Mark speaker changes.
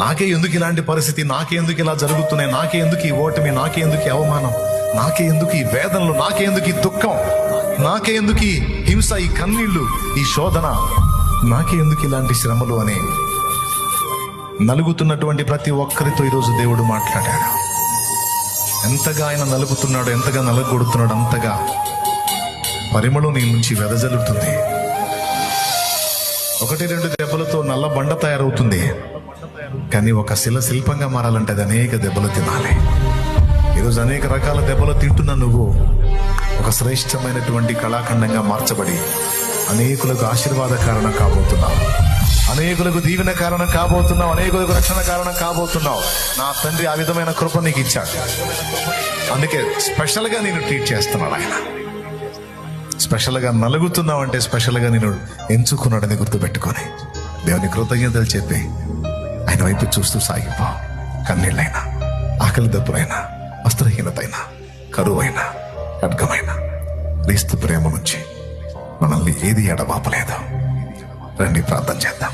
Speaker 1: నాకే ఎందుకు ఇలాంటి పరిస్థితి? నాకే ఎందుకు ఇలా జరుగుతున్నాయి? నాకే ఎందుకు ఈ ఓటమి? నాకే ఎందుకు అవమానం? నాకే ఎందుకు ఈ వేదనలు? నాకే ఎందుకు ఈ దుఃఖం? నాకే ఎందుకు ఈ హింస ఈ కన్నీళ్ళు ఈ శోధన? నాకే ఎందుకు ఇలాంటి శ్రమలు అని నలుగుతున్నటువంటి ప్రతి ఒక్కరితో ఈరోజు దేవుడు మాట్లాడాడు. ఎంతగా ఆయన నలుగుతున్నాడు ఎంతగా నలగొడుతున్నాడు అంతగా పరిమళం నీ నుంచి వెదజల్లుతుంది. ఒకటి రెండు దెబ్బలతో నల్ల బండ తయారవుతుంది. కానీ ఒక శిల శిల్పంగా మారాలంటే అది అనేక దెబ్బలు తినాలి. ఈరోజు అనేక రకాల దెబ్బలు తింటున్న నువ్వు ఒక శ్రేష్టమైనటువంటి కళాఖండంగా మార్చబడి అనేకులకు ఆశీర్వాద కారణం కాబోతున్నావు. అనేకులకు దీవెన కారణం కాబోతున్నావు అనేకులకు రక్షణ కారణం కాబోతున్నావు. నా తండ్రి ఆ విధమైన కృప నీకు ఇచ్చాడు. అందుకే స్పెషల్గా నేను ట్రీట్ చేస్తున్నాడు ఆయన. స్పెషల్గా నలుగుతున్నావు అంటే స్పెషల్గా నేను ఎంచుకున్నాడని గుర్తుపెట్టుకొని దేవుని కృతజ్ఞతలు చెప్పి వైపు చూస్తూ సాగిపో. కన్నీళ్ళైనా ఆకలి దప్పులైనా వస్త్రహీనతైనా కరువైనా ఖడ్గమైన క్రీస్తు ప్రేమ నుంచి మనల్ని ఏది ఎడబాపలేదు. రండి ప్రార్థన చేద్దాం.